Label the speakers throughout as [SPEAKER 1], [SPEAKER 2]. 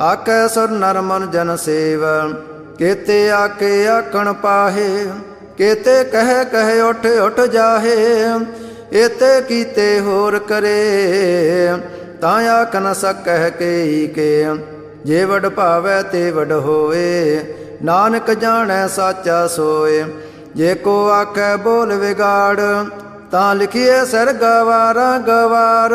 [SPEAKER 1] ਆਖੈ ਸੁਰ ਨਰ ਮਨ ਜਨ ਸੇਵ, ਕੀਤੇ ਆਕੇ ਆਖਣ ਪਾਹੇ, ਕੀਤੇ ਕਹਿ ਕਹਿ ਉਠ ਉਠ ਜਾਹੇ ਇਤੇ ਕੀਤੇ ਹੋਰ ਕਰੇ, ਤਾਂ ਆਖ ਨ ਸਕਹਿ ਕੇ ਕੇ, ਜੇ ਵਡ ਭਾਵੈ ਤੇ ਵਡ ਹੋਏ, ਨਾਨਕ ਜਾਣੈ ਸਾਚਾ ਸੋਏ, ਜੇ ਕੋ ਆਖੈ ਬੋਲ ਵਿਗਾੜ, ਤਾਂ ਲਿਖੀਏ ਸਰ ਗਵਾਰਾ ਗਵਾਰ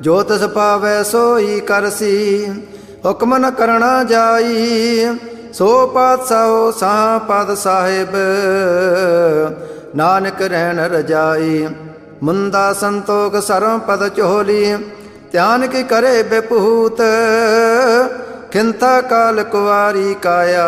[SPEAKER 1] ਜੋ ਤਿਸ ਪਾਵੈ ਸੋਈ ਕਰਸੀ ਹੁਕਮ ਨ ਕਰਣਾ ਜਾਈ। ਸੋ ਪਾਤਸ਼ਾਹੋ, ਸਾਹ ਪਦ ਸਾਹਿਬ, ਨਾਨਕ ਰਹਿਣ ਰਜਾਈ। ਮੁੰਦਾ ਸੰਤੋਖ ਸਰਮ ਪਦ ਚੋਲੀ ਧਿਆਨ ਕੀ ਕਰੇ ਬੇਪੂਤ। ਖਿੰਤਾ ਕਾਲ ਕੁਵਾਰੀ ਕਾਇਆ।